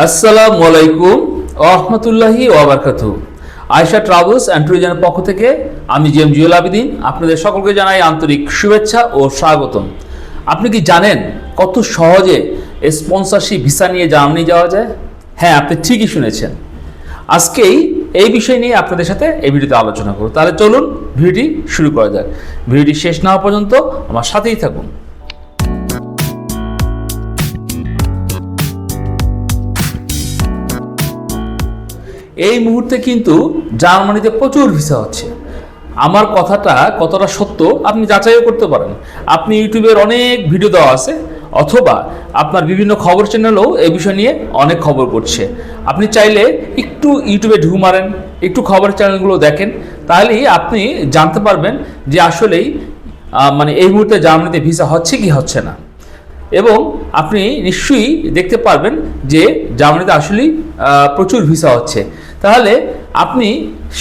আসসালামু আলাইকুম রহমতুল্লাহি ওয়াবারকাতু। আয়শা ট্রাভেলস অ্যান্ড ট্যুরিজমের পক্ষ থেকে আমি জি এম জিউল আবিদিন, আপনাদের সকলকে জানাই আন্তরিক শুভেচ্ছা ও স্বাগতম। আপনি কি জানেন কত সহজে স্পন্সরশিপ ভিসা নিয়ে জার্মানি যাওয়া যায়? হ্যাঁ আপনি ঠিকই শুনেছেন। আজকেই এই বিষয় নিয়ে আপনাদের সাথে এই ভিডিওতে আলোচনা করব। তাহলে চলুন ভিডিওটি শুরু করা যাক। ভিডিওটি শেষ না হওয়া পর্যন্ত আমার সাথেই থাকুন। এই মুহূর্তে কিন্তু জার্মানিতে প্রচুর ভিসা হচ্ছে। আমার কথাটা কতটা সত্য আপনি যাচাইও করতে পারেন। আপনি ইউটিউবের অনেক ভিডিও দেওয়া আছে, অথবা আপনার বিভিন্ন খবর চ্যানেলও এই বিষয় নিয়ে অনেক খবর করছে আপনি চাইলে একটু ইউটিউবে ঢু মারেন, একটু খবর চ্যানেলগুলো দেখেন, তাহলেই আপনি জানতে পারবেন যে আসলেই মানে এই মুহূর্তে জার্মানিতে ভিসা হচ্ছে কি হচ্ছে না। এবং আপনি নিশ্চয়ই দেখতে পারবেন যে জার্মানিতে আসলেই প্রচুর ভিসা হচ্ছে। তাহলে আপনি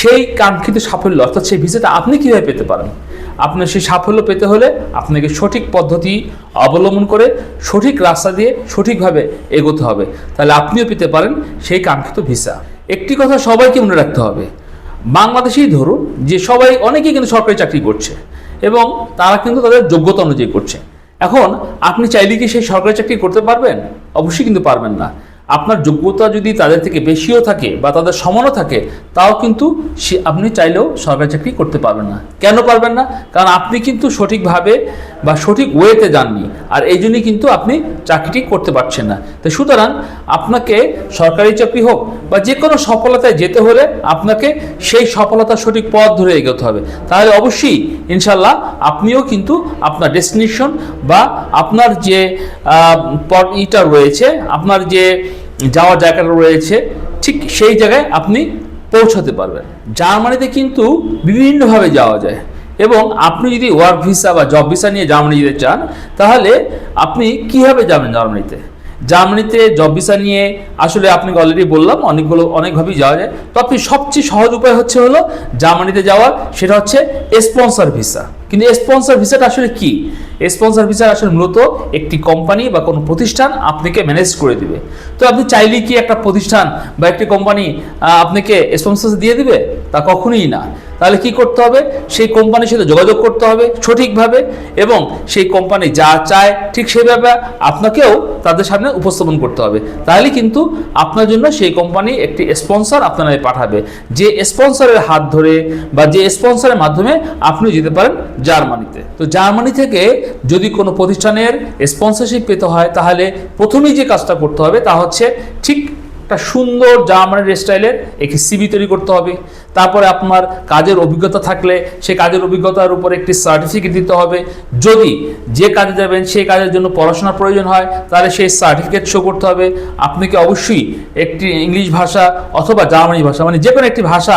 সেই কাঙ্ক্ষিত সাফল্য, অর্থাৎ সেই ভিসাটা আপনি কীভাবে পেতে পারেন? আপনার সেই সাফল্য পেতে হলে আপনাকে সঠিক পদ্ধতি অবলম্বন করে সঠিক রাস্তা দিয়ে সঠিকভাবে এগোতে হবে। তাহলে আপনিও পেতে পারেন সেই কাঙ্ক্ষিত ভিসা। একটি কথা সবাইকে মনে রাখতে হবে, বাংলাদেশেই ধরুন যে সবাই, অনেকেই কিন্তু সরকারি চাকরি করছে এবং তারা কিন্তু তাদের যোগ্যতা অনুযায়ী করছে। এখন আপনি চাইলে কি সেই সরকারি চাকরি করতে পারবেন? অবশ্যই কিন্তু পারবেন না। আপনার যোগ্যতা যদি তাদের থেকে বেশিও থাকে বা তাদের সমানও থাকে, তাও কিন্তু সে- আপনি চাইলেও সরকারি চাকরি করতে পারবেন না। কেন পারবেন না? কারণ আপনি কিন্তু সঠিকভাবে বা সঠিক ওয়েতে যাননি আর এই জন্যই কিন্তু আপনি চাকরিটি করতে পারছেন না। তো সুতরাং আপনাকে সরকারি চাকরি হোক বা যে কোনো সফলতায় যেতে হলে আপনাকে সেই সফলতার সঠিক পথ ধরে এগোতে হবে। তাহলে অবশ্যই ইনশাল্লাহ আপনিও কিন্তু আপনার ডেস্টিনেশন বা আপনার যে ইটা রয়েছে, আপনার যে যাওয়ার জায়গাটা রয়েছে, ঠিক সেই জায়গায় আপনি পৌঁছাতে পারবেন। জার্মানিতে কিন্তু বিভিন্নভাবে যাওয়া যায় এবং আপনি যদি ওয়ার্ক ভিসা বা জব ভিসা নিয়ে জার্মানি যেতে চান, তাহলে আপনি কীভাবে যাবেন জার্মানিতে? জার্মানিতে জব ভিসা নিয়ে আসলে আপনাকে অলরেডি বললাম, অনেকগুলো, অনেকভাবেই যাওয়া যায়। তো আপনি সবচেয়ে সহজ উপায় হচ্ছে হলো, জার্মানিতে যাওয়ার, সেটা হচ্ছে স্পন্সর ভিসা কিন্তু স্পন্সর ভিসাটা আসলে কি? স্পন্সর ভিসা আসলে মূলত একটি কোম্পানি বা কোনো প্রতিষ্ঠান আপনাকে ম্যানেজ করে দিবে। তো আপনি চাইলেই কি একটা প্রতিষ্ঠান বা একটি কোম্পানি আপনাকে স্পন্সর দিয়ে দিবে? তা কখনোই না। তাহলে কি করতে হবে? সেই কোম্পানির সাথে যোগাযোগ করতে হবে সঠিকভাবে এবং সেই কোম্পানি যা চায় ঠিক সেভাবে আপনাকেও তাদের সামনে উপস্থাপন করতে হবে। তাহলে কিন্তু আপনার জন্য সেই কোম্পানি একটি স্পন্সর আপনার পাঠাবে। যে স্পন্সরের হাত ধরে বা যে স্পন্সরের মাধ্যমে আপনি যেতে পারেন জার্মানিতে। তো জার্মানি থেকে যদি কোনো প্রতিষ্ঠানের স্পন্সরশিপ পেতে হয়, তাহলে প্রথমেই যে কাজটা করতে হবে, তা হচ্ছে ঠিক একটা সুন্দর জার্মানির স্টাইলের একটি সিবি তৈরি করতে হবে। তারপরে আপনার কাজের অভিজ্ঞতা থাকলে সেই কাজের অভিজ্ঞতার উপর একটি সার্টিফিকেট দিতে হবে। যদি যে কাজে যাবেন, সেই কাজের জন্য পড়াশোনার প্রয়োজন হয়, তাহলে সেই সার্টিফিকেট শো করতে হবে। আপনাকে অবশ্যই একটি ইংলিশ ভাষা অথবা জার্মানি ভাষা মানে যে কোনো একটি ভাষা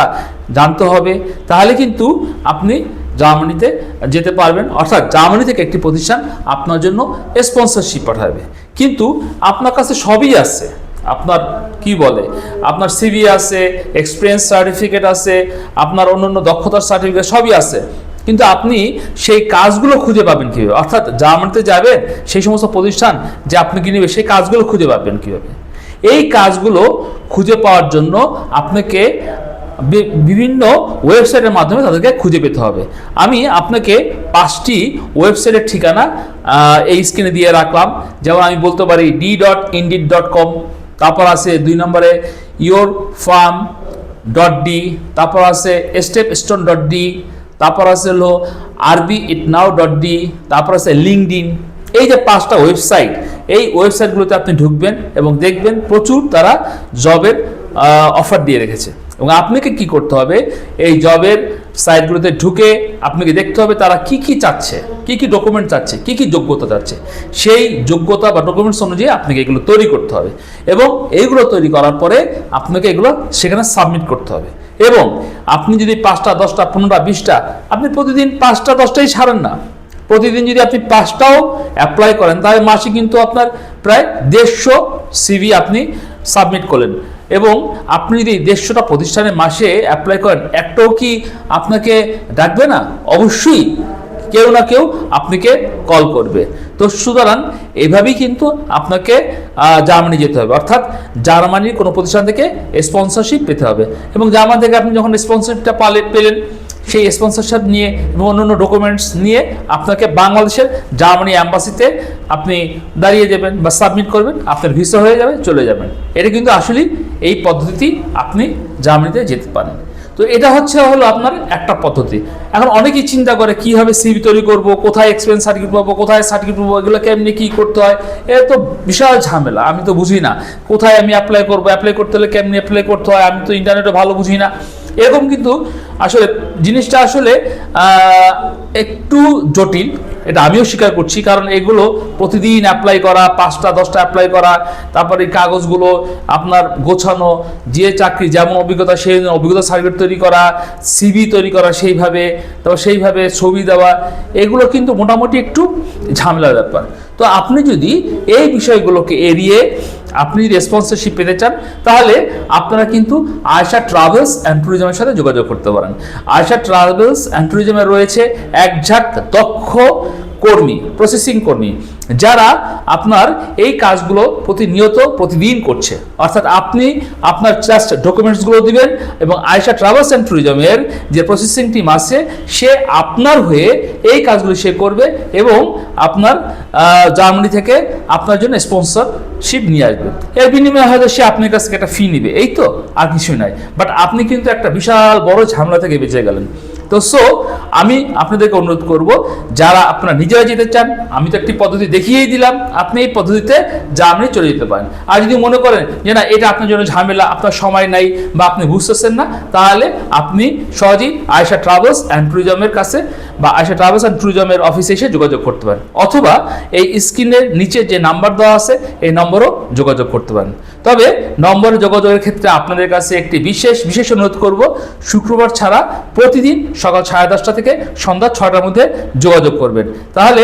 জানতে হবে। তাহলে কিন্তু আপনি জার্মানিতে যেতে পারবেন। অর্থাৎ জার্মানি থেকে একটি প্রতিষ্ঠান আপনার জন্য স্পন্সরশিপ পাঠাবে। কিন্তু আপনার কাছে সবই আছে। আপনার কি বলে? আপনার সিভি আছে এক্সপিরিয়েন্স সার্টিফিকেট আছে, আপনার অন্যান্য দক্ষতার সার্টিফিকেট সবই আছে। কিন্তু আপনি সেই কাজগুলো খুঁজে পাবেন কীভাবে? অর্থাৎ জার্মানিতে যাবেন, সেই সমস্ত প্রতিষ্ঠান যে আপনি কি নেবে, সেই কাজগুলো খুঁজে পাবেন কীভাবে? এই কাজগুলো খুঁজে পাওয়ার জন্য আপনাকে বিভিন্ন ওয়েবসাইটের মাধ্যমে তাদেরকে খুঁজে পেতে হবে। আমি আপনাকে পাঁচটি ওয়েবসাইটের ঠিকানা এই স্ক্রিনে দিয়ে রাখলাম। যেমন আমি বলতে পারি D dot indeed dot com তারপর আছে দুই নম্বরে ইয়োর ফার্ম ডট ডি তারপর আছে স্টেপ স্টোন ডট ডি তারপর আছে হলো আরবি ইট নাও ডট ডি তারপর আছে লিঙ্কডিন এই যে পাঁচটা ওয়েবসাইট, এই ওয়েবসাইটগুলোতে আপনি ঢুকবেন এবং দেখবেন প্রচুর তারা জবের অফার দিয়ে রেখেছে। এবং আপনাকে কি করতে হবে? এই জবের সাইটগুলোতে ঢুকে আপনাকে দেখতে হবে তারা কি কি চাচ্ছে, কি কি ডকুমেন্ট চাচ্ছে, কি কি যোগ্যতা চাচ্ছে। সেই যোগ্যতা বা ডকুমেন্টস অনুযায়ী আপনাকে এগুলো তৈরি করতে হবে এবং এইগুলো তৈরি করার পরে আপনাকে এগুলো সেখানে সাবমিট করতে হবে। এবং আপনি যদি পাঁচটা, দশটা, পনেরোটা, বিশটা, আপনি প্রতিদিন পাঁচটা, দশটাই ছাড়েন না। প্রতিদিন যদি আপনি পাঁচটাও অ্যাপ্লাই করেন, তাহলে মাসে কিন্তু আপনার প্রায় দেড়শো সিভি আপনি সাবমিট করলেন। এবং আপনি যদি দেড়শোটা প্রতিষ্ঠানে মাসে অ্যাপ্লাই করেন, একটাও কি আপনাকে ডাকবে না? অবশ্যই কেউ না কেউ আপনাকে কল করবে। তো সুতরাং এভাবেই কিন্তু আপনাকে জার্মানি যেতে হবে। অর্থাৎ জার্মানির কোনো প্রতিষ্ঠান থেকে স্পন্সরশিপ পেতে হবে। এবং জার্মানি থেকে আপনি যখন স্পন্সরশিপটা পালে, পেলেন সেই স্পন্সরশিপ নিয়ে এবং অন্যান্য ডকুমেন্টস নিয়ে আপনাকে বাংলাদেশের জার্মানি অ্যাম্বাসিতে আপনি দাঁড়িয়ে যাবেন বা সাবমিট করবেন। আপনার ভিসা হয়ে যাবে, চলে যাবেন। এটা কিন্তু আসলেই এই পদ্ধতি আপনি জার্মানিতে যেতে পারেন। তো এটা হচ্ছে হলো আপনার একটা পদ্ধতি। এখন অনেকেই চিন্তা করে কীভাবে সিভি তৈরি করব, কোথায় এক্সপেরিয়েন্স সার্টিফিকেট পাবো, কোথায় সার্টিফিকেট পাবো, এগুলো কেমনি কী করতে হয়? এটা তো বিশাল ঝামেলা, আমি তো বুঝি না কোথায় আমি অ্যাপ্লাই করব অ্যাপ্লাই করতে হলে কেমনি অ্যাপ্লাই করতে হয়? আমি তো ইন্টারনেটে ভালো বুঝি না এরকম কিন্তু আসলে জিনিসটা আসলে একটু জটিল, এটা আমিও স্বীকার করছি, কারণ এগুলো প্রতিদিন অ্যাপ্লাই করা, পাঁচটা, দশটা অ্যাপ্লাই করা, তারপরে কাগজগুলো আপনার গোছানো, যে চাকরি, যেমন অভিজ্ঞতা, সেই অভিজ্ঞতা সার্টিফিকেট তৈরি করা সিভি তৈরি করা সেইভাবে, তারপর সেইভাবে ছবি দেওয়া, এগুলো কিন্তু মোটামুটি একটু ঝামেলার ব্যাপার। তো আপনি যদি এই বিষয়গুলোকে এড়িয়ে আপনি রেসপন্সরশিপ পেতে চান, তাহলে আপনারা কিন্তু আয়সা ট্রাভেলস অ্যান্ড ট্যুরিজমের সাথে যোগাযোগ করতে পারেন। আয়সা ট্রাভেলস অ্যান্ড ট্যুরিজমে রয়েছে একঝাক দক্ষ কর্মী প্রসেসিং কর্মী, যারা আপনার এই কাজগুলো প্রতিনিয়ত প্রতিদিন করছে। অর্থাৎ আপনি আপনার জাস্ট ডকুমেন্টসগুলো দিবেন এবং আয়সা ট্রাভেলস অ্যান্ড ট্যুরিজমের যে প্রসেসিং টিম আছে, সে আপনার হয়ে এই কাজগুলো সে করবে এবং আপনার জার্মানি থেকে আপনার জন্য স্পন্সরশিপ নিয়ে আসবে। এর বিনিময়ে হয়তো সে আপনার কাছ থেকে একটা ফি নিবে। এই তো, আর কিছুই নয় বাট আপনি কিন্তু একটা বিশাল বড় ঝামেলা থেকে বেঁচে গেলেন। তো সো আমি আপনাদেরকে অনুরোধ করব, যারা আপনারা নিজেরা যেতে চান, আমি তো একটি পদ্ধতি দেখিয়েই দিলাম, আপনি এই পদ্ধতিতে জার্মানি চলে যেতে পারেন। আর যদি মনে করেন যে না, এটা আপনার জন্য ঝামেলা, আপনার সময় নাই বা আপনি বুঝতেছেন না, তাহলে আপনি সহজেই আয়সা ট্রাভেলস অ্যান্ড ট্যুরিজমের কাছে বা আয়সা ট্রাভেলস অ্যান্ড ট্যুরিজমের অফিসে এসে যোগাযোগ করতে পারেন। অথবা এই স্ক্রিনের নিচে যে নাম্বার দেওয়া আছে, এই নম্বরও যোগাযোগ করতে পারেন। তবে নম্বরে যোগাযোগের ক্ষেত্রে আপনাদের কাছে একটি বিশেষ বিশেষ অনুরোধ করব, শুক্রবার ছাড়া প্রতিদিন সকাল সাড়ে দশটা থেকে সন্ধ্যা ছটার মধ্যে যোগাযোগ করবেন। তাহলে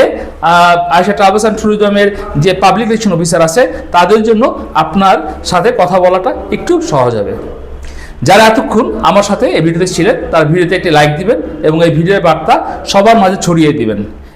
আয়সা ট্রাভেলস অ্যান্ড ট্যুরিজমের যে পাবলিক রিলেশন অফিসার আছে, তাদের জন্য আপনার সাথে কথা বলাটা একটু সহজ হবে। যারা এতক্ষণ আমার সাথে এই ভিডিওতে ছিলেন, তার ভিডিওতে একটি লাইক দিবেন এবং এই ভিডিওর বার্তা সবার মাঝে ছড়িয়ে দিবেন।